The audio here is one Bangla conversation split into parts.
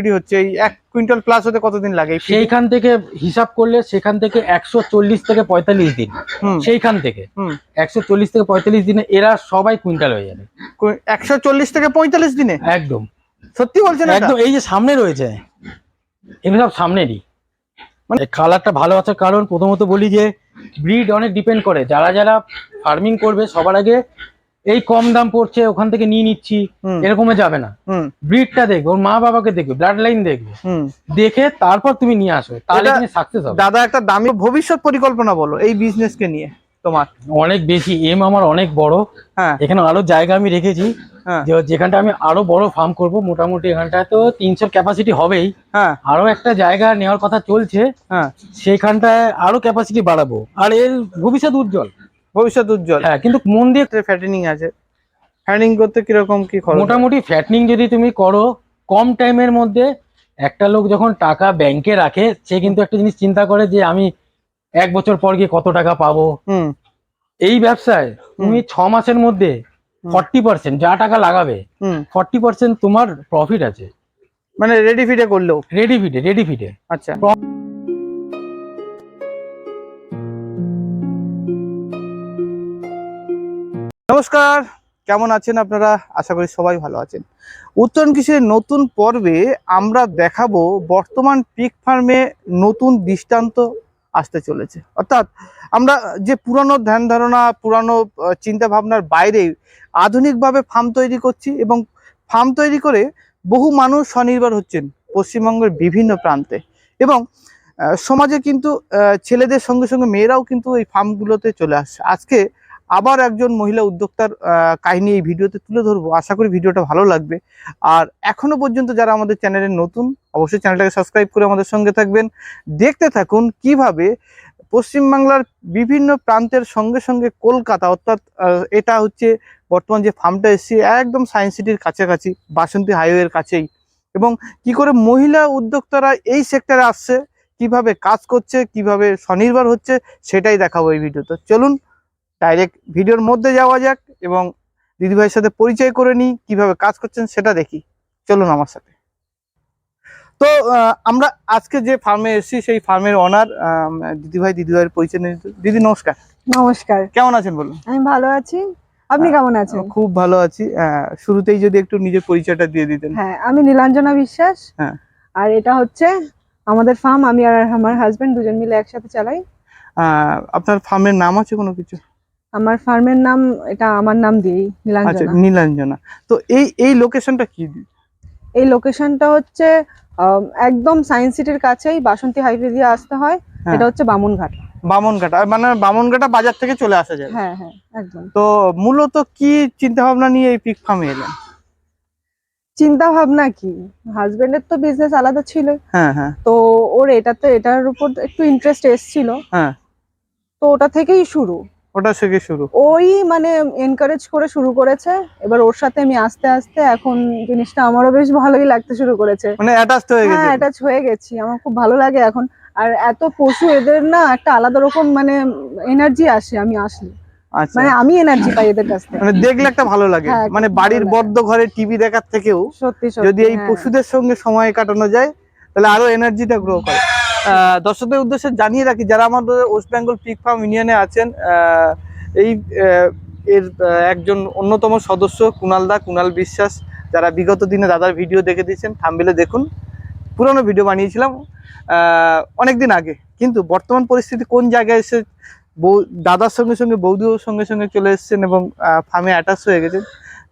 বিক্রি হচ্ছে এই এক কুইন্টাল প্লাস হতে কতদিন লাগে? সেইখান থেকে হিসাব করলে সেখান থেকে একশো চল্লিশ থেকে পঁয়তাল্লিশ দিন। সেইখান থেকে। একশো চল্লিশ থেকে পঁয়তাল্লিশ দিনে এরা সবাই কুইন্টাল হয়ে যাবে। একশো চল্লিশ থেকে পঁয়তাল্লিশ দিনে? একদম। সত্যি বলছেন? একদম এই যে সামনে রয়েছে এগুলো সব সামনেরই। মানে কালারটা ভালো আসার কারণ প্রথমত বলি যে ব্রিড অনেক ডিপেন্ড করে। যারা যারা ফার্মিং করবে সবার আগে এই কম দাম পড়ছে ওখান থেকে নিয়ে নিচ্ছি এরকমে যাবে না। ব্রিডটা দেখবে ওর মা বাবাকে দেখবে ব্লাড লাইন দেখবে দেখে তারপর তুমি নিয়ে আসো তাহলে তুমি সাকসেস হবে। দাদা একটা দামি ভবিষ্যৎ পরিকল্পনা বলো এই বিজনেসকে নিয়ে তোমার। অনেক বেশি এম আমার অনেক বড়। হ্যাঁ। এখানে আরও জায়গা আমি রেখেছি হ্যাঁ। যেখানটা আমি আরও বড় ফার্ম করব মোটামুটি এখানটায় তো তিনশোর ক্যাপাসিটি হবেই। হ্যাঁ। আরও একটা জায়গা নেওয়ার কথা চলছে হ্যাঁ। সেইখানটায় আরও ক্যাপাসিটি বাড়াবো। আর এর ভবিষ্যৎ উজ্জ্বল। ভবিষ্যৎ উজ্জ্বল। হ্যাঁ কিন্তু মন দিয়ে ফ্যাটেনিং আছে। ফ্যাটেনিং করতে কীরকম কি খরচ? মোটামুটি ফ্যাটনিং যদি তুমি করো কম টাইমের মধ্যে একটা লোক যখন টাকা ব্যাংকে রাখে সে কিন্তু একটা জিনিস চিন্তা করে যে আমি এক বছর পর গিয়ে কত টাকা পাবো। হুম। এই ব্যবসায় তুমি ছ মাসের মধ্যে ফর্টি পার্সেন্ট যা টাকা লাগাবে ফর্টি পার্সেন্ট তোমার প্রফিট আছে। মানে রেডি ফিটে করলেও। রেডি ফিটে রেডি ফিটে আচ্ছা। নমস্কার, কেমন আছেন আপনারা? আশা করি সবাই ভালো আছেন। উত্তরণ কৃষির নতুন পর্বে আমরা দেখাবো বর্তমান পিক ফার্মে নতুন দৃষ্টান্ত আসতে চলেছে। অর্থাৎ আমরা যে পুরানো ধ্যান ধারণা, পুরানো চিন্তা ভাবনার বাইরে আধুনিকভাবে ফার্ম তৈরি করছি এবং ফার্ম তৈরি করে বহু মানুষ স্বনির্ভর হচ্ছেন পশ্চিমবঙ্গের বিভিন্ন প্রান্তে এবং সমাজে কিন্তু ছেলেদের সঙ্গে সঙ্গে মেয়েরাও কিন্তু এই ফার্মগুলোতে চলে আসছে। আজকে আবার একজন মহিলা উদ্যোক্তার কাহিনী এই ভিডিওতে তুলে ধরবো। আশা করি ভিডিওটা ভালো লাগবে। আর এখনও পর্যন্ত যারা আমাদের চ্যানেলে নতুন, অবশ্যই চ্যানেলটাকে সাবস্ক্রাইব করে আমাদের সঙ্গে থাকবেন। দেখতে থাকুন কীভাবে পশ্চিমবাংলার বিভিন্ন প্রান্তের সঙ্গে সঙ্গে কলকাতা, অর্থাৎ এটা হচ্ছে বর্তমান যে ফার্মটা এসেছে, একদম সায়েন্স সিটির কাছাকাছি, বাসন্তী হাইওয়ের কাছেই। এবং কি করে মহিলা উদ্যোক্তারা এই সেক্টরে আসছে, কীভাবে কাজ করছে, কীভাবে স্বনির্ভর হচ্ছে, সেটাই দেখাবো এই ভিডিওতে চলুন ডাইরেক্ট ভিডিওর মধ্যে যাওয়া যাক এবং দিদিভাইয়ের সাথে পরিচয় করে নিই কীভাবে কাজ করছেন সেটা দেখি। চলুন আমার সাথে। তো আমরা আজকে যে ফার্মে এসেছি সেই ফার্মের অনার দিদিভাই দিদিভাইয়ের পরিচয় দিদি নমস্কার। নমস্কার। কেমন আছেন বলুন? আমি ভালো আছি। আপনি কেমন আছেন? খুব ভালো আছি। শুরুতেই যদি একটু নিজের পরিচয়টা দিয়ে দিতেন। হ্যাঁ আমি নীলাঞ্জনা বিশ্বাস। হ্যাঁ। আর এটা হচ্ছে আমাদের ফার্ম আমি আর আমার হাজবেন্ড দুজন মিলে একসাথে চালাই। আপনার ফার্মের নাম আছে কোনো কিছু? আমার ফার্মের নাম এটা আমার নাম দিয়েই আচ্ছা নীলাঞ্জনা। নীলাঞ্জনা তো এই এই লোকেশনটা কি? এই লোকেশনটা হচ্ছে একদম সায়েন্স সিটির কাছেই বাসন্তী হাইওয়ে দিয়ে আসতে হয়। হ্যাঁ। এটা হচ্ছে বামুনঘাট। বামনঘাটা। মানে বামনঘাটা বাজার থেকে চলে আসা যায়। হ্যাঁ হ্যাঁ একদম। তো মূলত কি চিন্তা ভাবনা নিয়ে এই পিক ফার্মে এলেন? চিন্তা ভাবনা কি? হাজবেন্ডের তো বিজনেস আলাদা ছিল। হ্যাঁ হ্যাঁ। তো ওর এটাতে এটার উপর একটু ইন্টারেস্ট এসছিল। হ্যাঁ। তো ওটা থেকেই শুরু। ওটা থেকে শুরু। ওই মানে এনকারেজ করে শুরু করেছে। এবার ওর সাথে আমি আস্তে আস্তে এখন জিনিসটা আমারও বেশ ভালোই লাগতে শুরু করেছে। মানে অ্যাটাচ হয়ে গেছে। হ্যাঁ এটা হয়ে গেছি। আমার খুব ভালো লাগে এখন। আর এত পশু এদের না একটা আলাদা রকম মানে এনার্জি আসে আমি আসলে। আচ্ছা। মানে আমি এনার্জি পাই এদের কাছ থেকে। মানে দেখলে একটা ভালো লাগে। হ্যাঁ, মানে বাড়ির বদ্ধ ঘরে টিভি দেখার থেকেও সত্যি সত্যি যদি এই হ্যাঁ। পশুদের সঙ্গে সময় কাটানো যায় তাহলে আরও এনার্জিটা গ্রো করে। দর্শকদের উদ্দেশ্যে জানিয়ে রাখি, যারা আমাদের ওয়েস্ট বেঙ্গল পিক ফার্ম ইউনিয়নে আছেন এই এর একজন অন্যতম সদস্য কুনাল দা, কুনাল বিশ্বাস, যারা বিগত দিনে দাদার ভিডিও দেখে দিয়েছেন, থাম্বেলে দেখুন। পুরনো ভিডিও বানিয়েছিলাম অনেক দিন আগে। কিন্তু বর্তমান পরিস্থিতি কোন জায়গায় এসে বউ, দাদার সঙ্গে সঙ্গে, বৌদিও সঙ্গে সঙ্গে চলে এসেছেন এবং ফার্মে অ্যাটাচ হয়ে গেছেন?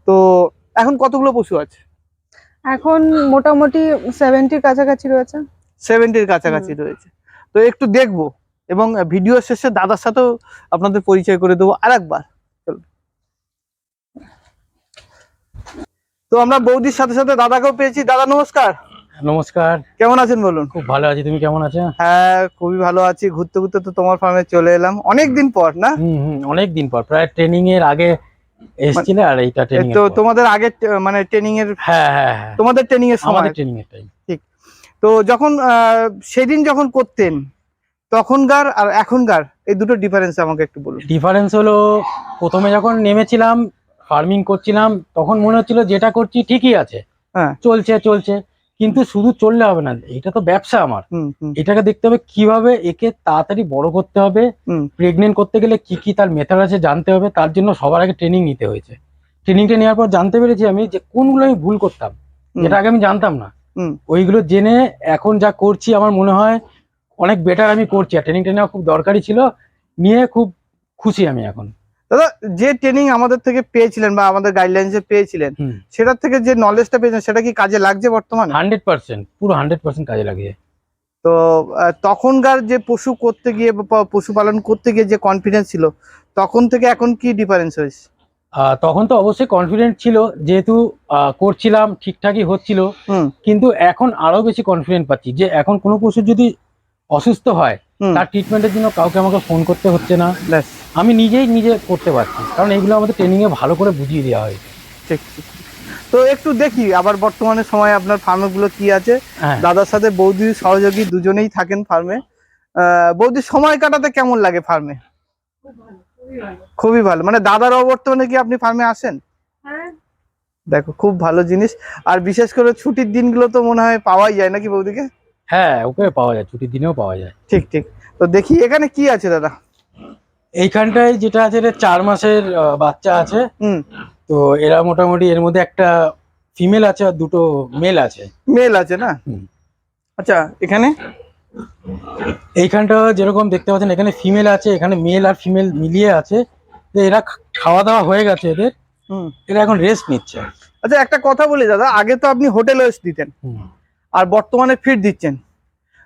তো এখন কতগুলো পশু আছে? এখন মোটামুটি সেভেন্টির কাছাকাছি রয়েছে। সেভেন্টির কাছাকাছি রয়েছে। তো একটু দেখব এবং ভিডিও শেষে দাদার সাথেও আপনাদের পরিচয় করে দেবো আরেকবার। চলুন। তো আমরা বৌদির সাথে সাথে দাদাকেও পেয়েছি। দাদা নমস্কার। নমস্কার। কেমন আছেন বলুন? খুব ভালো আছি। তুমি কেমন আছো? হ্যাঁ খুবই ভালো আছি। ঘুরতে ঘুরতে তো তোমার ফার্মে চলে এলাম। অনেক দিন পর না? হুম হুম অনেক দিন পর। প্রায় ট্রেনিং এর আগে এসেছিলে আর এইটা ট্রেনিং তো তোমাদের আগে মানে ট্রেনিং এর হ্যাঁ হ্যাঁ হ্যাঁ। তোমাদের ট্রেনিং এর সময়? আমাদের ট্রেনিং এর টাইম তো যখন সেদিন যখন করতেন তখনকার আর এখনকার এই দুটো ডিফারেন্স আমাকে একটু বলুন। ডিফারেন্স হলো প্রথমে যখন নেমেছিলাম ফার্মিং করছিলাম তখন মনে হচ্ছিল যেটা করছি ঠিকই আছে। হ্যাঁ। চলছে চলছে। কিন্তু শুধু চললে হবে না এটা তো ব্যবসা আমার। এটাকে দেখতে হবে কীভাবে একে তাড়াতাড়ি বড় করতে হবে। প্রেগনেন্ট করতে গেলে কি কি তার মেথড আছে জানতে হবে তার জন্য সবার আগে ট্রেনিং নিতে হয়েছে। ট্রেনিংটা নেওয়ার পর জানতে পেরেছি আমি যে কোনগুলো আমি ভুল করতাম। যেটা আগে আমি জানতাম না। ওইগুলো জেনে এখন যা করছি আমার মনে হয় অনেক বেটার আমি করছি। আর ট্রেনিং নেওয়া খুব দরকারি ছিল। নিয়ে খুব খুশি আমি এখন। দাদা যে ট্রেনিং আমাদের থেকে পেয়েছিলেন বা আমাদের গাইডলাইন্সে পেয়েছিলেন হুম। সেটার থেকে যে নলেজটা পেয়েছেন সেটা কি কাজে লাগছে বর্তমানে? হান্ড্রেড পার্সেন্ট পুরো হান্ড্রেড পার্সেন্ট কাজে লাগিয়ে। তো তখনকার যে পশু করতে গিয়ে পশুপালন করতে গিয়ে যে কনফিডেন্স ছিল তখন থেকে এখন কি ডিফারেন্স হয়েছে? তখন তো অবশ্যই কনফিডেন্ট ছিল যেহেতু করছিলাম ঠিকঠাকই হচ্ছিল। কিন্তু এখন আরও বেশি কনফিডেন্ট পাচ্ছি যে এখন কোনো পশু যদি অসুস্থ হয় তার ট্রিটমেন্টের জন্য কাউকে আমাকে ফোন করতে হচ্ছে না। আমি নিজেই নিজে করতে পারছি। কারণ এগুলো আমাদের ট্রেনিং এ ভালো করে বুঝিয়ে দেওয়া হয় ঠিক। তো একটু দেখি আবার বর্তমানে সময় আপনার ফার্মে গুলো কি আছে? হ্যাঁ। দাদার সাথে বৌদির সহযোগী দুজনেই থাকেন ফার্মে। বৌদির সময় কাটাতে কেমন লাগে ফার্মে? খুবই ভালো। মানে দাদার অবর্তমানে কি আপনি ফার্মে আসেন? দেখো খুব ভালো জিনিস। আর বিশেষ করে ছুটির দিনগুলো তো মনে হয় পাওয়াই যায় নাকি বৌদিকে? হ্যাঁ ওকে পাওয়া যায় ছুটির দিনেও পাওয়া যায়। ঠিক ঠিক। তো দেখি এখানে কি আছে দাদা? এইখানটায় যেটা আছে এটা চার মাসের বাচ্চা আছে। হুম। তো এরা মোটামুটি এর মধ্যে একটা ফিমেল আছে আর দুটো মেল আছে। মেল আছে না? হুম। আচ্ছা এখানে? এইখানটা যেরকম দেখতে পাচ্ছেন এখানে ফিমেল আছে এখানে মেল আর ফিমেল মিলিয়ে আছে। তো এরা খাওয়া দাওয়া হয়ে গেছে এদের। হুম। এরা এখন রেস্ট নিচ্ছে। আচ্ছা একটা কথা বলি দাদা আগে তো আপনি হোটেলে দিতেন হুম। আর বর্তমানে ফিট দিচ্ছেন।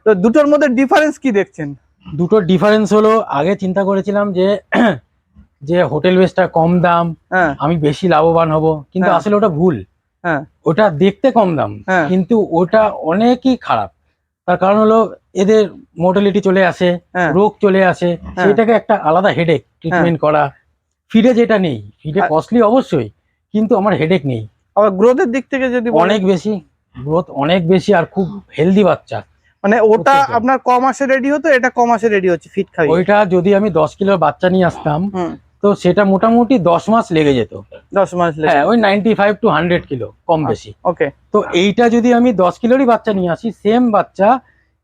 তো দুটোর মধ্যে ডিফারেন্স কি দেখছেন? দুটো ডিফারেন্স হলো আগে চিন্তা করেছিলাম যে যে হোটেল বেসটা কম দাম হ্যাঁ। আমি বেশি লাভবান হব কিন্তু হ্যাঁ। আসলে ওটা ভুল। হ্যাঁ। ওটা দেখতে কম দাম হ্যাঁ। কিন্তু ওটা অনেকই খারাপ। তার কারণ হলো এদের মোর্টালিটি চলে আসে হ্যাঁ। রোগ চলে আসে হ্যাঁ। সেটাকে একটা আলাদা হেডেক ট্রিটমেন্ট করা। ফিডে যেটা নেই ফিডে কস্টলি অবশ্যই কিন্তু আমার হেডেক নেই। আবার গ্রোথের দিক থেকে যদি অনেক বেশি গ্রোথ অনেক বেশি আর খুব হেলদি বাচ্চা। মানে ওটা আপনার ক মাসে রেডি হতো এটা ক মাসে রেডি হচ্ছে ফিট খাই ওইটা যদি আমি দশ কিলোর বাচ্চা নিয়ে আসতাম তো সেটা মোটামুটি দশ মাস লেগে যেত। দশ মাস হ্যাঁ ওই ninety five two hundred kilo কম বেশি। ওকে তো এইটা যদি আমি দশ কিলোরই বাচ্চা নিয়ে আসি সেম বাচ্চা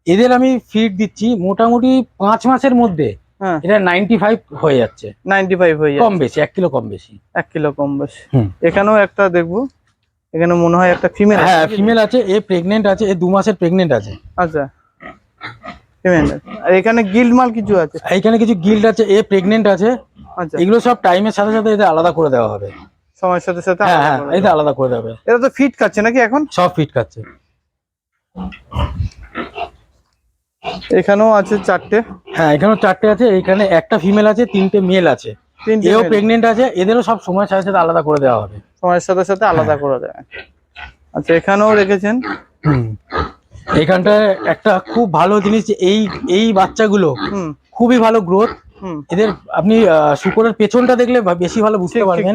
এদের আমি ফিড দিচ্ছি মোটামুটি পাঁচ মাসের মধ্যে হ্যাঁ। এটা নাইনটি ফাইভ হয়ে যাচ্ছে। নাইনটি ফাইভ হয়ে কম বেশি এক কিলো কম বেশি। এক কিলো কম বেশি। এখানেও একটা দেখব এখানে মনে হয় একটা ফিমেল হ্যাঁ ফিমেল আছে এ প্রেগনেন্ট আছে এ দু মাসের প্রেগনেন্ট আছে। আচ্ছা ফিমেল আর এখানে গিল্ড মাল কিছু আছে? এইখানে কিছু গিল্ড আছে এ প্রেগনেন্ট আছে আচ্ছা এগুলো সব টাইমের সাথে সাথে এদের আলাদা করে দেওয়া হবে। সময়ের সাথে সাথে হ্যাঁ আলাদা হ্যাঁ করে এটা আলাদা করে দেওয়া হবে দেবে। এরা তো ফিট খাচ্ছে নাকি এখন? সব ফিট খাচ্ছে। এখানেও আছে চারটে। হ্যাঁ এখানেও চারটে আছে এখানে একটা ফিমেল আছে তিনটে মেল আছে। এও প্রেগনেন্ট আছে এদেরও সব সময়ের সাথে সাথে আলাদা করে দেওয়া হবে। সময়ের সাথে সাথে আলাদা হ্যাঁ। করে দেয়। আচ্ছা এখানেও রেখেছেন? হুম। এইখানটায় একটা খুব ভালো জিনিস এই এই বাচ্চাগুলো খুবই ভালো গ্রোথ এদের আপনি শুকরের পেছনটা দেখলে বেশি ভালো বুঝতে পারবেন।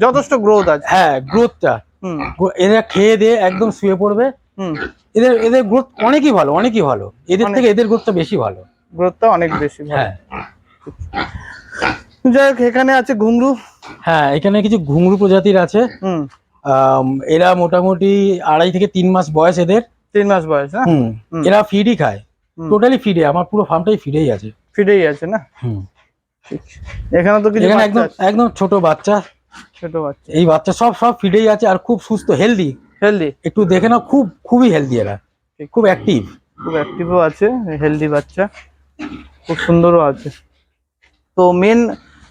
যথেষ্ট গ্রোথ আছে। হ্যাঁ গ্রোথটা হুম। এরা খেয়ে দিয়ে একদম শুয়ে পড়বে। হুম। এদের এদের গ্রোথ অনেকই ভালো অনেকই ভালো। এদের থেকে এদের গ্রোথটা বেশি ভালো। গ্রোথটা অনেক বেশি হ্যাঁ। যাই হোক এখানে আছে ঘুংরু হ্যাঁ এখানে কিছু ঘুঙরু প্রজাতির আছে। এরা মোটামুটি আড়াই থেকে তিন মাস বয়স এদের। তিন মাস বয়স। এরা ফিডই খায়। টোটালি ফিডে আমার পুরো ফার্মটাই ফিডেই আছে। ফিরেই আছে না? ঠিক। এখানে তো কিছু এখানে একদম একদম ছোট বাচ্চা। ছোট বাচ্চা। এই বাচ্চা সব সব ফিডেই আছে আর খুব সুস্থ হেলদি হেলদি একটু দেখে নাও খুব খুবই হেলদি এরা। খুব অ্যাক্টিভ খুব অ্যাক্টিভও আছে হেলদি বাচ্চা। খুব সুন্দরও আছে। তো মেন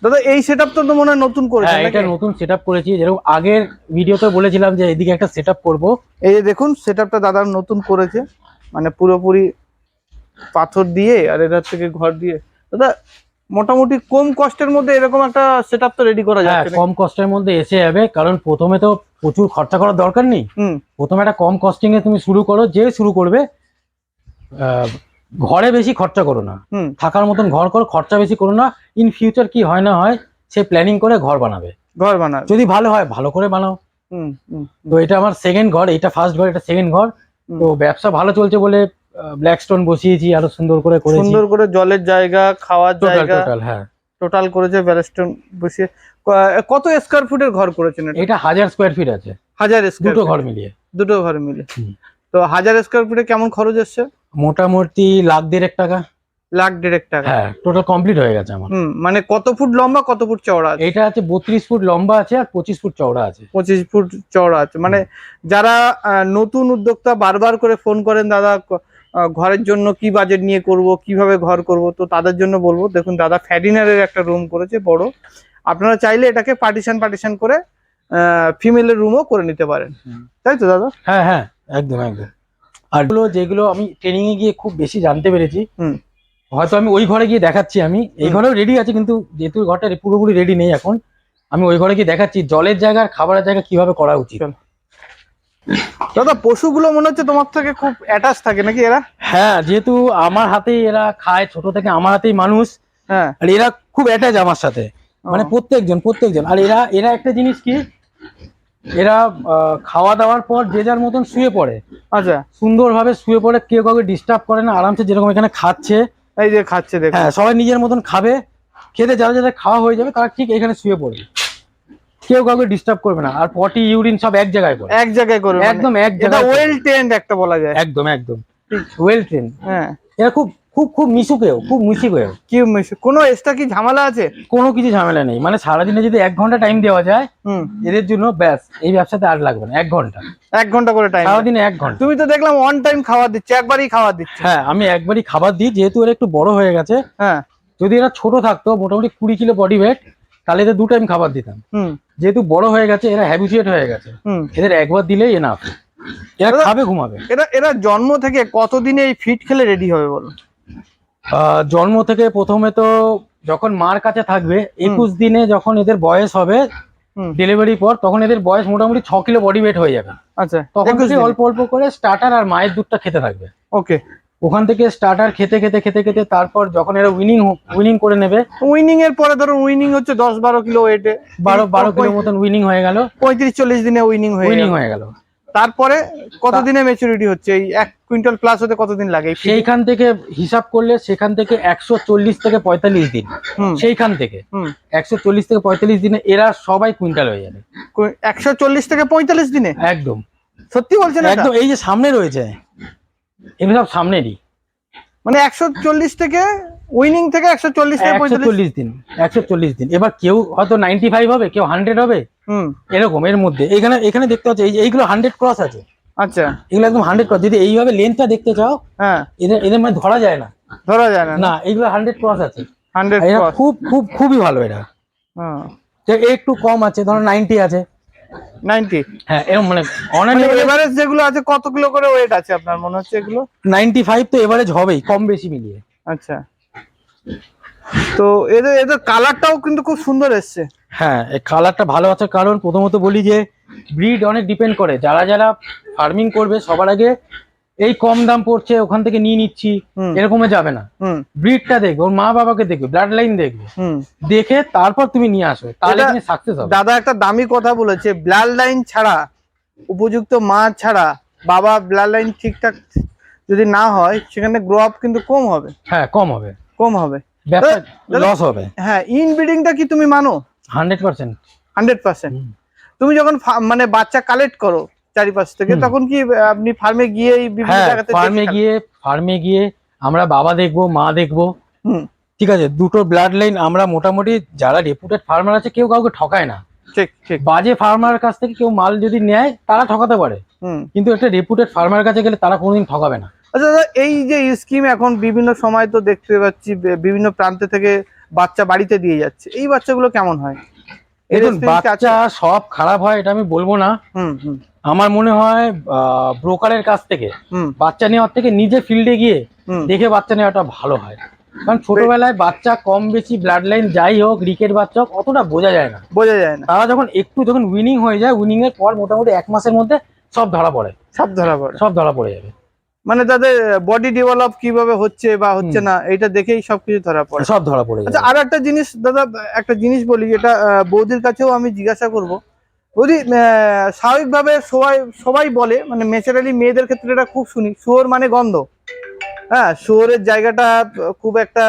দাদা এই সেটআপ তো তো মনে হয় নতুন করেছেন হ্যাঁ এটা নতুন সেট করেছি। যেরকম আগের ভিডিওতে বলেছিলাম যে এদিকে একটা সেট আপ করব। এই যে দেখুন সেটআপটা দাদা নতুন করেছে। মানে পুরোপুরি পাথর দিয়ে আর এটার থেকে ঘর দিয়ে। দাদা মোটামুটি কম কষ্টের মধ্যে এরকম একটা সেটআপ তো রেডি করা যায় কম কষ্টের মধ্যে এসে যাবে কারণ প্রথমে তো প্রচুর খরচা করার দরকার নেই। প্রথমে একটা কম কস্টিং এ তুমি শুরু করো যে শুরু করবে ঘরে বেশি খরচা করো না। থাকার মতন ঘর করো খরচা বেশি করো না। ইন ফিউচার কি হয় না হয় সে প্ল্যানিং করে ঘর বানাবে। ঘর বানাবে। যদি ভালো হয় ভালো করে বানাও। তো এটা আমার সেকেন্ড ঘর এটা ফার্স্ট ঘর এটা সেকেন্ড ঘর। তো ব্যবসা ভালো চলছে বলে ব্ল্যাক স্টোন বসিয়েছি আরও সুন্দর করে করেছি। সুন্দর করে জলের জায়গা খাওয়ার জায়গা টোটাল হ্যাঁ। টোটাল করেছে ব্যালেস্টন বসিয়ে। কত স্কোয়ার ফুটের ঘর করেছেন এটা? হাজার স্কোয়ার ফিট আছে। হাজার স্কোয়ার দুটো ঘর মিলিয়ে। দুটো ঘর মিলে তো হাজার স্কোয়ার ফিটে কেমন খরচ এসছে? মোটামুটি লাখ দেড়েক টাকা। লাখ দেড়েক টাকা। হ্যাঁ টোটাল কমপ্লিট হয়ে গেছে আমার। মানে কত ফুট লম্বা কত ফুট চওড়া আছে? এটা আছে বত্রিশ ফুট লম্বা আছে আর পঁচিশ ফুট চওড়া আছে। পঁচিশ ফুট চওড়া আছে। মানে যারা নতুন উদ্যোক্তা বারবার করে ফোন করেন দাদা ঘরের জন্য কি বাজেট নিয়ে করব কীভাবে ঘর করব তো তাদের জন্য বলব দেখুন দাদা ফ্যাডিনারের একটা রুম করেছে বড়। আপনারা চাইলে এটাকে পার্টিশন পার্টিশন করে ফিমেলের রুমও করে নিতে পারেন। তাই তো দাদা? হ্যাঁ হ্যাঁ একদম একদম। আর যেগুলো আমি ট্রেনিং এ গিয়ে খুব বেশি জানতে পেরেছি হুম। হয়তো আমি ওই ঘরে গিয়ে দেখাচ্ছি আমি। এই ঘরেও রেডি আছে কিন্তু যেহেতু ঘরটা পুরোপুরি রেডি নেই এখন আমি ওই ঘরে গিয়ে দেখাচ্ছি জলের জায়গা আর খাবারের জায়গা কীভাবে করা উচিত। দাদা পশুগুলো মনে হচ্ছে তোমার থেকে খুব অ্যাটাচ থাকে নাকি এরা? হ্যাঁ যেহেতু আমার হাতেই এরা খায় ছোট থেকে আমার হাতেই মানুষ হ্যাঁ। আর এরা খুব অ্যাটাচ আমার সাথে। মানে প্রত্যেকজন প্রত্যেকজন। আর এরা এরা একটা জিনিস কি এরা খাওয়া দাওয়ার পর যে যার মতন শুয়ে পড়ে। আচ্ছা। সুন্দরভাবে শুয়ে পড়ে কেউ কাউকে ডিস্টার্ব করে না আরামসে যেরকম এখানে খাচ্ছে। এই যে খাচ্ছে দেখো হ্যাঁ সবাই নিজের মতন খাবে খেতে যারা যারা খাওয়া হয়ে যাবে তারা ঠিক এখানে শুয়ে পড়বে। কেউ কাউকে ডিস্টার্ব করবে না। আর পটি ইউরিন সব এক জায়গায় করে। এক জায়গায় করবে মানে। একদম এক জায়গায় ওয়েল ট্রেন্ড একটা বলা যায়। একদম একদম। ওয়েল ট্রেন হ্যাঁ। এরা খুব খুব খুব মিশুকেও খুব মিশুকেও কি কোনো এক্সট্রা কি ঝামেলা আছে? কোনো কিছু ঝামেলা নেই। মানে সারাদিনে যদি এক ঘণ্টা টাইম দেওয়া যায় হুম। এদের জন্য ব্যাস এই ব্যবসাতে আর লাগবে না। এক ঘণ্টা। এক ঘণ্টা করে টাইম সারাদিনে এক ঘণ্টা। তুমি তো দেখলাম অন টাইম খাবার দিচ্ছে একবারই খাবার দিচ্ছে। হ্যাঁ আমি একবারই খাবার দিই যেহেতু এরা একটু বড় হয়ে গেছে। হ্যাঁ। যদি এরা ছোট থাকতো মোটামুটি কুড়ি কিলো বডি ওয়েট তাহলে এদের দু টাইম খাবার দিতাম। যেহেতু বড় হয়ে গেছে এরা হ্যাবিচুয়েট হয়ে গেছে। এদের একবার দিলেই এনাফ এরা খাবে ঘুমাবে। এরা এরা জন্ম থেকে কতদিনে এই ফিট খেলে রেডি হবে বলো? জন্ম থেকে প্রথমে তো যখন মার কাছে থাকবে একুশ দিনে যখন এদের বয়স হবে ডেলিভারি পর তখন এদের বয়স মোটামুটি ছ কিলো বডি ওয়েট হয়ে যাবে। আচ্ছা তখন। অল্প অল্প করে স্টার্টার আর মায়ের দুধটা খেতে থাকবে। ওকে ওখান থেকে স্টার্টার খেতে খেতে খেতে খেতে তারপর যখন এরা উইনিং উইনিং করে নেবে উইনিং এর পরে ধরো উইনিং হচ্ছে দশ বারো কিলো ওয়েটে বারো বারো কিলো মতন উইনিং হয়ে গেল। পঁয়ত্রিশ চল্লিশ দিনে উইনিং হয়ে উইনিং হয়ে গেল। তারপরে কতদিনে মেচুরিটি হচ্ছে? এই এক কুইন্টাল প্লাস হতে কতদিন লাগে? সেইখান থেকে হিসাব করলে সেখান থেকে একশো চল্লিশ থেকে পঁয়তাল্লিশ দিন। হুম। সেইখান থেকে হুম। একশো চল্লিশ থেকে পঁয়তাল্লিশ দিনে এরা সবাই কুইন্টাল হয়ে যাবে। একশো চল্লিশ থেকে পঁয়তাল্লিশ দিনে? একদম। সত্যি বলছেন একদম এই যে সামনে রয়েছে এগুলো সব সামনেরই। মানে একশো চল্লিশ থেকে উইনিং থেকে একশো চল্লিশ থেকে চল্লিশ দিন একশো চল্লিশ দিন। এবার কেউ হয়তো নাইনটি ফাইভ হবে কেউ হান্ড্রেড হবে। এরকম এর মধ্যে। এখানে এখানে দেখতে পাচ্ছ এই এইগুলো হান্ড্রেড ক্রস আছে। আচ্ছা। এগুলো একদম হান্ড্রেড ক্রস। যদি এইভাবে লেন্থটা দেখতে চাও হ্যাঁ। এদের এদের মানে ধরা যায় না। ধরা যায় না না? এগুলো হান্ড্রেড ক্রস আছে। হান্ড্রেড খুব খুব খুবই ভালো তো একটু কম আছে ধরো নাইনটি আছে। নাইনটি? হ্যাঁ এরকম মানে এভারেজ যেগুলো আছে কত কিলো করে ওয়েট আছে আপনার মনে হচ্ছে এগুলো? নাইনটি ফাইভ তো এভারেজ হবেই কম বেশি মিলিয়ে। আচ্ছা। তো এদের এদের কালারটাও কিন্তু খুব সুন্দর এসছে। হ্যাঁ এই কালারটা ভালো আছে কারণ প্রথমত বলি যে ব্রিড অনেক ডিপেন্ড করে। যারা যারা ফার্মিং করবে সবার আগে এই কম দাম পড়ছে ওখান থেকে নিয়ে নিচ্ছি এরকমে যাবে না। হুম। ব্রিডটা দেখবে ওর মা বাবাকে দেখবে ব্লাড লাইন দেখবে। হুম। দেখে তারপর তুমি নিয়ে আসবে তাহলে তুমি সাকসেস হবে। দাদা একটা দামি কথা বলেছে ব্লাড লাইন ছাড়া উপযুক্ত মা ছাড়া বাবা ব্লাড লাইন ঠিকঠাক যদি না হয় সেখানে গ্রো আপ কিন্তু কম হবে। হ্যাঁ কম হবে। কম হবে। লস হবে। হ্যাঁ ইনব্রিডিংটা কি তুমি মানো? হান্ড্রেড পার্সেন্ট হান্ড্রেড পার্সেন্ট তুমি যখন মানে বাচ্চা কালেক্ট করো চারিপাশ থেকে তখন কি আপনি ফার্মে গিয়ে বিভিন্ন হ্যাঁ ফার্মে গিয়ে ফার্মে গিয়ে আমরা বাবা দেখব মা দেখব। হুম। ঠিক আছে দুটো ব্লাড লাইন আমরা মোটামুটি যারা রেপুটেড ফার্মার আছে কেউ কাউকে ঠকায় না। ঠিক ঠিক। বাজে ফার্মার কাছ থেকে কেউ মাল যদি নেয় তারা ঠকাতে পারে। কিন্তু একটা রেপুটেড ফার্মার কাছে গেলে তারা কোনোদিন ঠকাবে না। আচ্ছা দাদা এই যে স্কিম এখন বিভিন্ন সময় তো দেখতে পাচ্ছি বিভিন্ন প্রান্তে থেকে বাচ্চা বাড়িতে দিয়ে যাচ্ছে। এই বাচ্চাগুলো কেমন হয়? বাচ্চা সব খারাপ হয় এটা আমি বলব না। হুম হুম। আমার মনে হয় ব্রোকারের কাছ থেকে বাচ্চা নেওয়ার থেকে নিজে ফিল্ডে গিয়ে দেখে বাচ্চা নেওয়াটা ভালো হয়। কারণ ছোটবেলায় বাচ্চা কম বেশি ব্লাড লাইন যাই হোক রিকেট বাচ্চা হোক অতটা বোঝা যায় না। বোঝা যায় না। তারা যখন একটু যখন উইনিং হয়ে যায় উইনিং এর পর মোটামুটি এক মাসের মধ্যে সব ধরা পড়ে। সব ধরা পড়ে। সব ধরা পড়ে যাবে। মানে তাদের বডি ডেভেলপ কীভাবে হচ্ছে বা হচ্ছে না এটা দেখেই সবকিছু ধরা পড়ে। সব ধরা পড়ে আচ্ছা আর একটা জিনিস দাদা একটা জিনিস বলি যেটা বৌদির কাছেও আমি জিজ্ঞাসা করব। আহ, স্বাভাবিকভাবে সবাই সবাই বলে মানে ন্যাচারালি মেয়েদের ক্ষেত্রে এটা খুব শুনি শুয়োর মানে গন্ধ। হ্যাঁ শুয়োরের জায়গাটা খুব একটা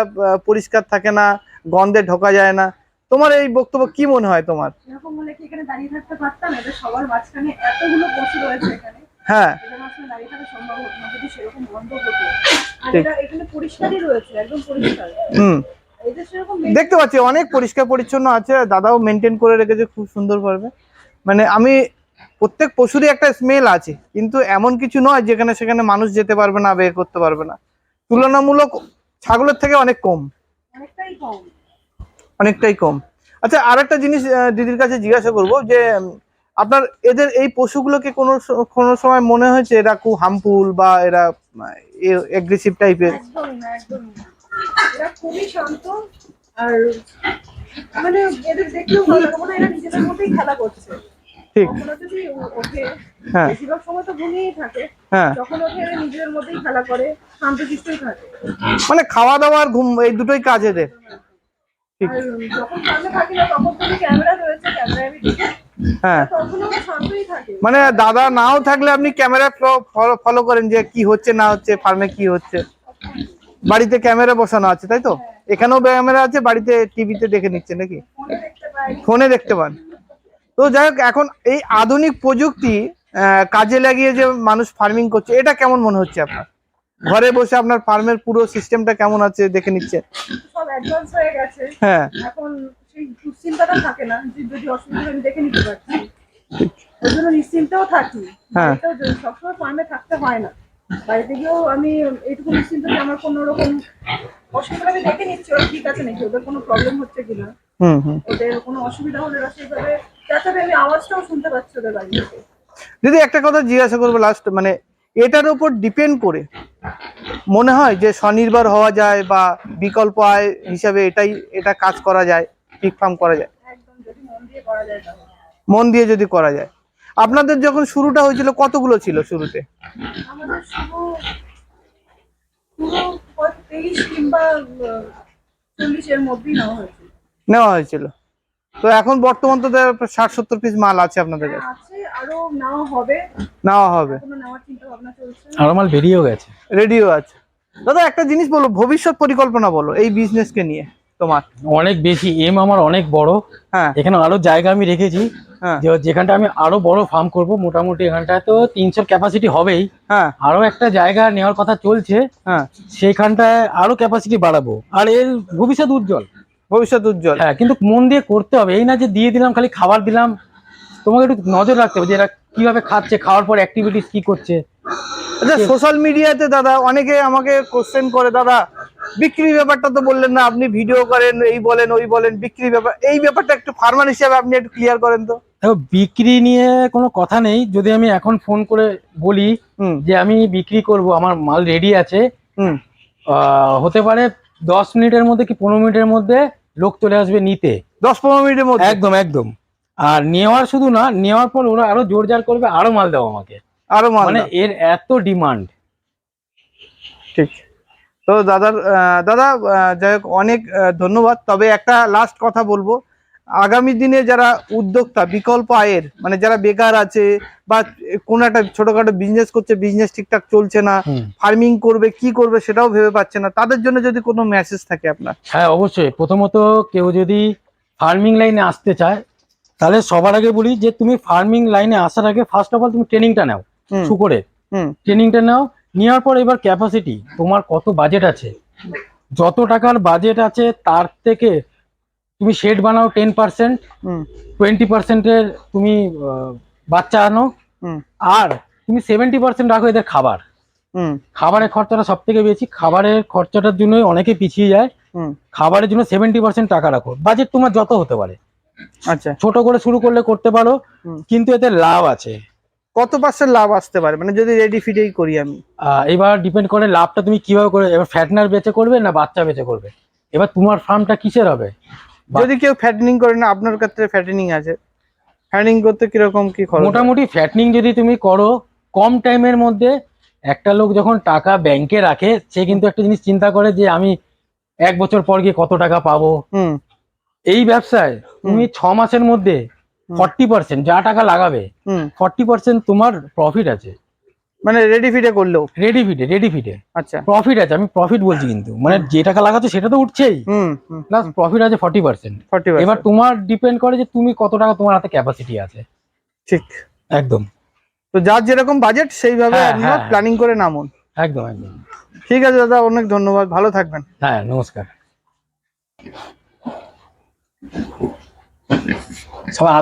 পরিষ্কার থাকে না গন্ধে ঢোকা যায় না। তোমার এই বক্তব্য কি মনে হয় তোমার? এরকম হলে কি এখানে দাঁড়িয়ে থাকতে পারতাম? এটা সবার মাঝখানে এতগুলো পশু রয়েছে এখানে। হ্যাঁ। দাঁড়িয়ে থাকা সম্ভব না যদি সেরকম বন্ধ হতো ঠিক। এটা এখানে পরিষ্কারই রয়েছে একদম পরিষ্কার। হুম। দেখতে পাচ্ছি অনেক পরিষ্কার পরিচ্ছন্ন আছে দাদাও মেনটেন করে রেখেছে খুব সুন্দরভাবে মানে আমি প্রত্যেক পশুরই একটা স্মেল আছে কিন্তু এমন কিছু নয় যেখানে সেখানে মানুষ যেতে পারবে না বের করতে পারবে না। তুলনামূলক ছাগলের থেকে অনেক কম। অনেকটাই কম। আচ্ছা আর একটা জিনিস দিদির কাছে জিজ্ঞাসা করব যে আপনার এদের এই পশুগুলোকে কোনো কোনো সময় মনে হয়েছে এরা খুব হার্মফুল বা এরা এগ্রেসিভ টাইপের এরা? খুবই শান্ত আর মানে এদের দেখলেও ভালো মনে হয় এরা নিজেদের মধ্যেই খেলা করছে। ঠিক। হ্যাঁ। বেশিরভাগ সময় তো ঘুমিয়েই থাকে। হ্যাঁ। যখন ওঠে এরা মধ্যেই খেলা করে শান্তশিষ্টই থাকে। মানে খাওয়া দাওয়া আর ঘুম এই দুটোই কাজ এদের। ঠিক। যখন সামনে থাকি না তখন তো ক্যামেরা রয়েছে ক্যামেরায় আমি হ্যাঁ। মানে দাদা নাও থাকলে আপনি ক্যামেরা ফলো করেন যে কি হচ্ছে না হচ্ছে ফার্মে কি হচ্ছে। বাড়িতে ক্যামেরা বসানো আছে তাই তো? এখানেও ক্যামেরা আছে বাড়িতে টিভিতে দেখে নিচ্ছে নাকি? ফোনে দেখতে পান। তো যাই হোক এখন এই আধুনিক প্রযুক্তি কাজে লাগিয়ে যে মানুষ ফার্মিং করছে এটা কেমন মনে হচ্ছে আপনার? ঘরে বসে আপনার ফার্মের পুরো সিস্টেমটা কেমন আছে দেখে নিচ্ছে সব অ্যাডভান্স হয়ে গেছে। হ্যাঁ। এখন সেই দুশ্চিন্তাটা থাকে না যে যদি অসুবিধা আমি দেখে নিতে পারছি। ওই জন্য নিশ্চিন্তেও থাকি। হ্যাঁ। সবসময় ফার্মে থাকতে হয় না বাড়িতে গিয়েও আমি এইটুকু নিশ্চিন্ত যে আমার কোনো রকম অসুবিধা আমি দেখে নিচ্ছি ওরা ঠিক আছে নাকি ওদের কোনো প্রবলেম হচ্ছে কিনা। হুম হুম। ওদের কোনো অসুবিধা হলে ওরা সেইভাবে দিদি একটা কথা জিজ্ঞাসা করব লাস্ট মানে এটার উপর ডিপেন্ড করে। মনে হয় যে স্বনির্ভর হওয়া যায় বা বিকল্প আয় হিসাবে এটাই এটা কাজ করা যায় পিক ফার্ম করা যায়। মন দিয়ে যদি করা যায়। আপনাদের যখন শুরুটা হয়েছিল কতগুলো ছিল শুরুতে? নেওয়া হয়েছিল। তো এখন বর্তমান তো ষাট সত্তর পিস মাল আছে আপনাদের কাছে। আছে আরও নেওয়া হবে। নেওয়া হবে। এখনও নেওয়ার চিন্তা ভাবনা চলছে। আরও মাল বেরিয়েও গেছে। রেডিও আছে। দাদা একটা জিনিস বলো ভবিষ্যৎ পরিকল্পনা বলো এই বিজনেসকে নিয়ে তোমার। অনেক বেশি এম আমার অনেক বড়। হ্যাঁ। এখানে আরও জায়গা আমি রেখেছি। হ্যাঁ। যেখানটা আমি আরও বড় ফার্ম করব মোটামুটি এখানটায় তো তিনশোর ক্যাপাসিটি হবেই। হ্যাঁ। আরও একটা জায়গা নেওয়ার কথা চলছে। হ্যাঁ। সেইখানটায় আরও ক্যাপাসিটি বাড়াবো। আর এর ভবিষ্যৎ উজ্জ্বল। ভবিষ্যৎ উজ্জ্বল। হ্যাঁ কিন্তু মন দিয়ে করতে হবে। এই না যে দিয়ে দিলাম খালি খাবার দিলাম। তোমাকে একটু নজর রাখতে হবে যে এরা কীভাবে খাচ্ছে খাওয়ার পর অ্যাক্টিভিটিস কি করছে। আচ্ছা সোশ্যাল মিডিয়াতে দাদা অনেকে আমাকে কোশ্চেন করে দাদা বিক্রির ব্যাপারটা তো বললেন না আপনি ভিডিও করেন এই বলেন ওই বলেন বিক্রির ব্যাপার এই ব্যাপারটা একটু ফার্মার হিসাবে আপনি একটু ক্লিয়ার করেন তো। দেখো বিক্রি নিয়ে কোনো কথা নেই। যদি আমি এখন ফোন করে বলি যে আমি বিক্রি করব আমার মাল রেডি আছে। হতে পারে দশ মিনিটের মধ্যে কি পনেরো মিনিটের মধ্যে লোক চলে আসবে নিতে। দশ পনেরো মিনিটের মধ্যে। একদম একদম। আর নেওয়ার শুধু না নেওয়ার পর ওরা আরও জোর জার করবে আরও মাল দাও আমাকে। আরও মাল মানে এর এত ডিমান্ড। ঠিক। তো দাদার দাদা যাই হোক অনেক ধন্যবাদ। তবে একটা লাস্ট কথা বলব। আগামী দিনে যারা উদ্যোক্তা বিকল্প আয়ের মানে যারা বেকার আছে বা কোনো একটা ছোটখাটো বিজনেস করছে বিজনেস ঠিকঠাক চলছে না ফার্মিং করবে কি করবে সেটাও ভেবে পাচ্ছে না তাদের জন্য যদি কোনো মেসেজ থাকে আপনার? হ্যাঁ অবশ্যই। প্রথমত কেউ যদি ফার্মিং লাইনে আসতে চায় তাহলে সবার আগে বলি যে তুমি ফার্মিং লাইনে আসার আগে ফার্স্ট অফ অল তুমি ট্রেনিংটা নাও শুকরে ট্রেনিংটা নাও নেওয়ার পর এবার ক্যাপাসিটি তোমার কত বাজেট আছে। যত টাকার বাজেট আছে তার থেকে তুমি শেড বানাও টেন পার্সেন্ট হুম। টোয়েন্টি পার্সেন্টের তুমি বাচ্চা আনো। আর তুমি সেভেন্টি পার্সেন্ট রাখো এদের খাবার। হুম। খাবারের খরচাটা সব থেকে বেশি। খাবারের খরচাটার জন্যই অনেকে পিছিয়ে যায়। হুম। খাবারের জন্য সেভেন্টি পার্সেন্ট টাকা রাখো। বাজেট তোমার যত হতে পারে। আচ্ছা। ছোট করে শুরু করলে করতে পারো কিন্তু এতে লাভ আছে। কত পার্সেন্ট লাভ আসতে পারে? মানে যদি রেডি ফিডেই করি আমি। এবার ডিপেন্ড করে লাভটা তুমি কীভাবে করে এবার ফ্যাটনার বেচে করবে না বাচ্চা বেচে করবে? এবার তোমার ফার্মটা কিসের হবে? যদি কেউ ফ্যাটেনিং করে না আপনার ক্ষেত্রে ফ্যাটেনিং আছে। ফ্যাটেনিং করতে কীরকম কি খরচ? মোটামুটি ফ্যাটনিং যদি তুমি করো কম টাইমের মধ্যে একটা লোক যখন টাকা ব্যাংকে রাখে সে কিন্তু একটা জিনিস চিন্তা করে যে আমি এক বছর পর গিয়ে কত টাকা পাবো? হুম। এই ব্যবসায় তুমি ছ মাসের মধ্যে ফর্টি পার্সেন্ট যা টাকা লাগাবে ফর্টি পার্সেন্ট তোমার প্রফিট আছে। মানে রেডি ফিডে করলেও। রেডি ফিটে রেডি ফিটে আচ্ছা। প্রফিট আছে আমি প্রফিট বলছি কিন্তু। মানে যে টাকা লাগাচ্ছ সেটা তো উঠছেই। প্লাস প্রফিট আছে ফর্টি পার্সেন্ট এবার তোমার ডিপেন্ড করে যে তুমি কত টাকা তোমার হাতে ক্যাপাসিটি আছে। ঠিক। একদম। তো যার যেরকম বাজেট সেইভাবে হ্যাঁ, হ্যাঁ। প্ল্যানিং করে নামুন। একদম একদম। ঠিক আছে দাদা অনেক ধন্যবাদ। ভালো থাকবেন। হ্যাঁ নমস্কার। সবাই